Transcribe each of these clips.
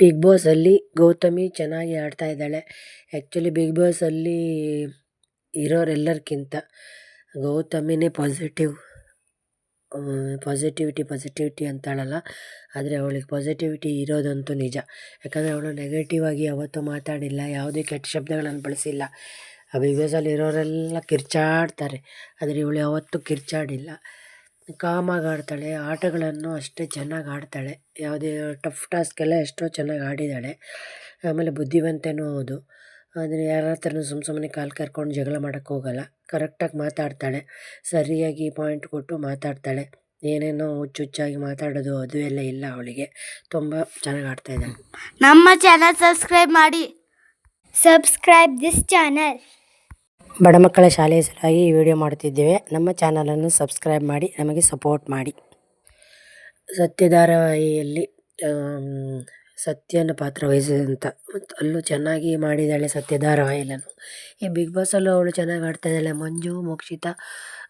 Big ಬಾಸಲ್ಲಿ Gautami ಚೆನ್ನಾಗಿ ಆಡ್ತಾ ಇದ್ದಾಳೆ. ಆ್ಯಕ್ಚುಲಿ ಬಿಗ್ ಬಾಸಲ್ಲಿ ಇರೋರೆಲ್ಲರ್ಕಿಂತ ಗೌತಮಿನೇ ಪಾಸಿಟಿವ್ ಪಾಸಿಟಿವಿಟಿ ಪಾಸಿಟಿವಿಟಿ ಅಂತಾಳಲ್ಲ. ಆದರೆ ಅವಳಿಗೆ ಪಾಸಿಟಿವಿಟಿ ಇರೋದಂತೂ ನಿಜ. ಯಾಕಂದರೆ ಅವಳು ನೆಗೆಟಿವ್ ಆಗಿ ಯಾವತ್ತೂ ಮಾತಾಡಿಲ್ಲ, ಯಾವುದೇ ಕೆಟ್ಟ ಶಬ್ದಗಳನ್ನು ಬಳಸಿಲ್ಲ. ಆ ಬಿಗ್ ಬಾಸಲ್ಲಿ ಇರೋರೆಲ್ಲ ಕಿರ್ಚಾಡ್ತಾರೆ. ಆದರೆ ಇವಳು ಯಾವತ್ತೂ ಕಿರ್ಚಾಡಿಲ್ಲ. ಕಾಮಾಗಿ ಆಡ್ತಾಳೆ ಆಟಗಳನ್ನು ಅಷ್ಟೇ ಚೆನ್ನಾಗಿ ಆಡ್ತಾಳೆ. ಯಾವುದೇ ಟಫ್ ಟಾಸ್ಕೆಲ್ಲ ಎಷ್ಟೋ ಚೆನ್ನಾಗಿ ಆಡಿದ್ದಾಳೆ ಆಮೇಲೆ ಬುದ್ಧಿವಂತೆಯೂ ಹೌದು. ಆದರೆ ಯಾರ ಹತ್ರನೂ ಸುಮ್ಮ ಸುಮ್ಮನೆ ಕಾಲು ಕರ್ಕೊಂಡು ಜಗಳ ಮಾಡೋಕ್ಕೆ ಹೋಗಲ್ಲ. ಕರೆಕ್ಟಾಗಿ ಮಾತಾಡ್ತಾಳೆ. ಸರಿಯಾಗಿ ಪಾಯಿಂಟ್ ಕೊಟ್ಟು ಮಾತಾಡ್ತಾಳೆ. ಏನೇನೋ ಹುಚ್ಚುಚ್ಚಾಗಿ ಮಾತಾಡೋದು ಅದು ಎಲ್ಲ ಇಲ್ಲ ಅವಳಿಗೆ. ತುಂಬ ಚೆನ್ನಾಗಿ ಆಡ್ತಾ ಇದ್ದಾಳೆ. ನಮ್ಮ ಚಾನಲ್ ಸಬ್ಸ್ಕ್ರೈಬ್ ಮಾಡಿ. ಸಬ್ಸ್ಕ್ರೈಬ್ ದಿಸ್ ಚಾನಲ್ ಬಡ ಮಕ್ಕಳ ಶಾಲೆಯ ಸಲುವಾಗಿ ಈ ವಿಡಿಯೋ ಮಾಡುತ್ತಿದ್ದೇವೆ. ನಮ್ಮ ಚಾನಲನ್ನು ಸಬ್ಸ್ಕ್ರೈಬ್ ಮಾಡಿ, ನಮಗೆ ಸಪೋರ್ಟ್ ಮಾಡಿ. ಸತ್ಯ ಧಾರಾವಾಹಿಯಲ್ಲಿ ಸತ್ಯನ ಪಾತ್ರ ವಹಿಸಿದಂಥ ಮತ್ತು ಅಲ್ಲೂ ಚೆನ್ನಾಗಿ ಮಾಡಿದ್ದಾಳೆ ಸತ್ಯ ಧಾರಾವಾಹಿಯಲ್ಲೂ ಈ ಬಿಗ್ ಬಾಸಲ್ಲೂ ಅವಳು ಚೆನ್ನಾಗಿ ಆಡ್ತಾ ಇದ್ದಾಳೆ. ಮಂಜು, ಮೋಕ್ಷಿತಾ,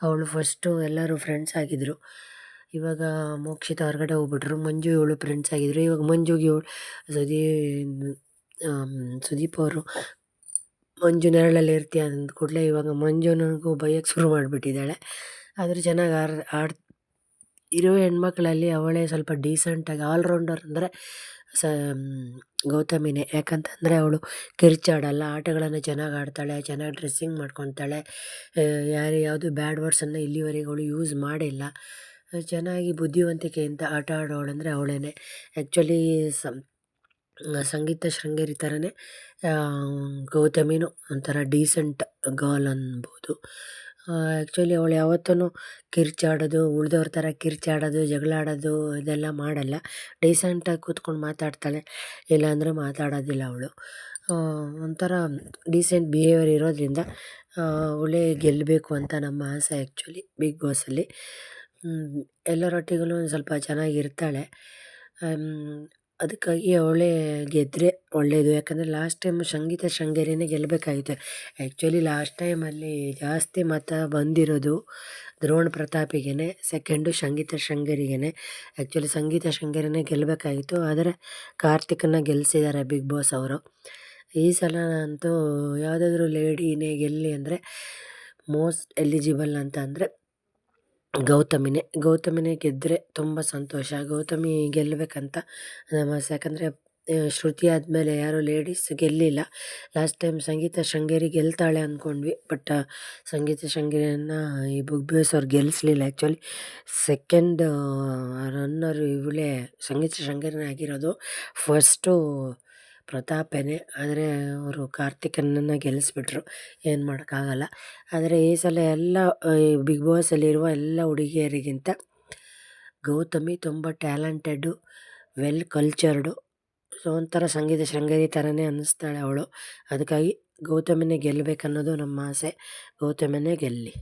ಅವಳು ಫಸ್ಟು ಎಲ್ಲರೂ ಫ್ರೆಂಡ್ಸ್ ಆಗಿದ್ದರು ಇವಾಗ ಮೋಕ್ಷಿತ ಹೊರಗಡೆ ಹೋಗ್ಬಿಟ್ರು. ಮಂಜು, ಇವಳು ಫ್ರೆಂಡ್ಸ್ ಆಗಿದ್ದರು ಇವಾಗ ಮಂಜುಗೆ ಇವಳು ಸುದೀ ಸುದೀಪ್ ಅವರು ಮಂಜು ನೆರಳಲ್ಲಿ ಇರ್ತೀಯ ಅಂದ ಕೂಡಲೇ ಇವಾಗ ಮಂಜು ನನಗೂ ಬೈಯಕ್ಕೆ ಶುರು ಮಾಡಿಬಿಟ್ಟಿದ್ದಾಳೆ. ಆದರೂ ಚೆನ್ನಾಗಿ ಆರ್, ಆಡ್, ಇರೋ ಹೆಣ್ಮಕ್ಳಲ್ಲಿ ಅವಳೇ ಸ್ವಲ್ಪ ಡೀಸೆಂಟಾಗಿ ಆಲ್ರೌಂಡರ್ ಅಂದರೆ ಸ ಗೌತಮಿನೇ. ಯಾಕಂತಂದರೆ ಅವಳು ಕಿರ್ಚಾಡಲ್ಲ ಆಟಗಳನ್ನು ಚೆನ್ನಾಗಿ ಆಡ್ತಾಳೆ, ಚೆನ್ನಾಗಿ ಡ್ರೆಸ್ಸಿಂಗ್ ಮಾಡ್ಕೊತಾಳೆ. ಯಾರು ಯಾವುದು ಬ್ಯಾಡ್ ವರ್ಡ್ಸನ್ನು ಇಲ್ಲಿವರೆಗೆ ಅವಳು ಯೂಸ್ ಮಾಡಿಲ್ಲ. ಚೆನ್ನಾಗಿ ಬುದ್ಧಿವಂತಿಕೆಯಿಂದ ಆಟ ಆಡೋಳಂದರೆ ಅವಳೇ ಆ್ಯಕ್ಚುಲಿ ಸಂ ಸಂಗೀತ ಶೃಂಗೇರಿ ಥರನೇ ಗೌತಮಿನೂ ಒಂಥರ ಡೀಸೆಂಟ್ ಗರ್ಲ್ ಅನ್ಬೋದು. ಆ್ಯಕ್ಚುಲಿ ಅವಳು ಯಾವತ್ತೂ ಕಿರ್ಚಾಡೋದು, ಉಳ್ದವ್ರ ಥರ ಕಿರ್ಚಾಡೋದು, ಜಗಳಾಡೋದು ಇದೆಲ್ಲ ಮಾಡಲ್ಲ. ಡೀಸೆಂಟಾಗಿ ಕೂತ್ಕೊಂಡು ಮಾತಾಡ್ತಾಳೆ, ಇಲ್ಲಾಂದರೆ ಮಾತಾಡೋದಿಲ್ಲ ಅವಳು. ಒಂಥರ ಡೀಸೆಂಟ್ ಬಿಹೇವಿಯರ್ ಇರೋದರಿಂದ ಅವಳೇ ಗೆಲ್ಲಬೇಕು ಅಂತ ನಮ್ಮ ಆಸೆ ಆ್ಯಕ್ಚುಲಿ ಬಿಗ್ ಬಾಸಲ್ಲಿ ಎಲ್ಲರೊಟ್ಟಿಗೂ ಒಂದು ಸ್ವಲ್ಪ ಚೆನ್ನಾಗಿರ್ತಾಳೆ. ಅದಕ್ಕಾಗಿ ಅವಳೇ ಗೆದ್ದರೆ ಒಳ್ಳೆಯದು ಯಾಕಂದರೆ ಲಾಸ್ಟ್ ಟೈಮ್ ಸಂಗೀತ ಶೃಂಗೇರಿನೇ ಗೆಲ್ಲಬೇಕಾಗಿತ್ತು ಆ್ಯಕ್ಚುಲಿ ಲಾಸ್ಟ್ ಟೈಮಲ್ಲಿ ಜಾಸ್ತಿ ಮತ ಬಂದಿರೋದು ದ್ರೋಣ ಪ್ರತಾಪಿಗೇ ಸೆಕೆಂಡು ಸಂಗೀತ ಶೃಂಗೇರಿಗೇ ಆ್ಯಕ್ಚುಲಿ ಸಂಗೀತ ಶೃಂಗೇರಿನೇ ಗೆಲ್ಲಬೇಕಾಗಿತ್ತು ಆದರೆ ಕಾರ್ತಿಕನ್ನ ಗೆಲ್ಲಿಸಿದ್ದಾರೆ ಬಿಗ್ ಬಾಸ್ ಅವರು. ಈ ಸಲ ಅಂತೂ ಯಾವುದಾದ್ರೂ ಲೇಡಿನೇ ಗೆಲ್ಲಿ ಅಂದರೆ ಮೋಸ್ಟ್ ಎಲಿಜಿಬಲ್ ಅಂತ ಅಂದರೆ ಗೌತಮಿನೇ ಗೌತಮಿನೇ ಗೆದ್ದರೆ ತುಂಬ ಸಂತೋಷ. ಗೌತಮಿ ಗೆಲ್ಲಬೇಕಂತ ನಮ್ಮ ಯಾಕಂದರೆ ಶ್ರುತಿ ಆದಮೇಲೆ ಯಾರೂ ಲೇಡೀಸ್ ಗೆಲ್ಲಿಲ್ಲ. ಲಾಸ್ಟ್ ಟೈಮ್ ಸಂಗೀತ ಶೃಂಗೇರಿ ಗೆಲ್ತಾಳೆ ಅಂದ್ಕೊಂಡ್ವಿ ಬಟ್ ಸಂಗೀತ ಶೃಂಗೇರಿಯನ್ನು ಈ ಬಿಗ್ ಅವ್ರು ಗೆಲ್ಲಿಸ್ಲಿಲ್ಲ ಆ್ಯಕ್ಚುಲಿ ಸೆಕೆಂಡ್ ರನ್ನರ್ ಇವಳೇ ಸಂಗೀತ ಶೃಂಗೇರಿನೇ ಆಗಿರೋದು. ಫಸ್ಟು ಪ್ರತಾಪನೇ. ಆದರೆ ಅವರು ಕಾರ್ತಿಕನನ್ನು ಗೆಲ್ಲಿಸ್ಬಿಟ್ರು ಏನು ಮಾಡೋಕ್ಕಾಗಲ್ಲ. ಆದರೆ ಈ ಸಲ ಎಲ್ಲ, ಈ ಬಿಗ್ ಬಾಸಲ್ಲಿರುವ ಎಲ್ಲ ಹುಡುಗಿಯರಿಗಿಂತ ಗೌತಮಿ ತುಂಬ ಟ್ಯಾಲೆಂಟೆಡ್ಡು, ವೆಲ್ ಕಲ್ಚರ್ಡು. ಸೊ, ಒಂಥರ ಸಂಗೀತ ಶೃಂಗೇರಿ ಥರನೇ ಅನ್ನಿಸ್ತಾಳೆ ಅವಳು. ಅದಕ್ಕಾಗಿ ಗೌತಮಿನೇ ಗೆಲ್ಲಬೇಕನ್ನೋದು ನಮ್ಮ ಆಸೆ. ಗೌತಮಿನೇ ಗೆಲ್ಲಿ.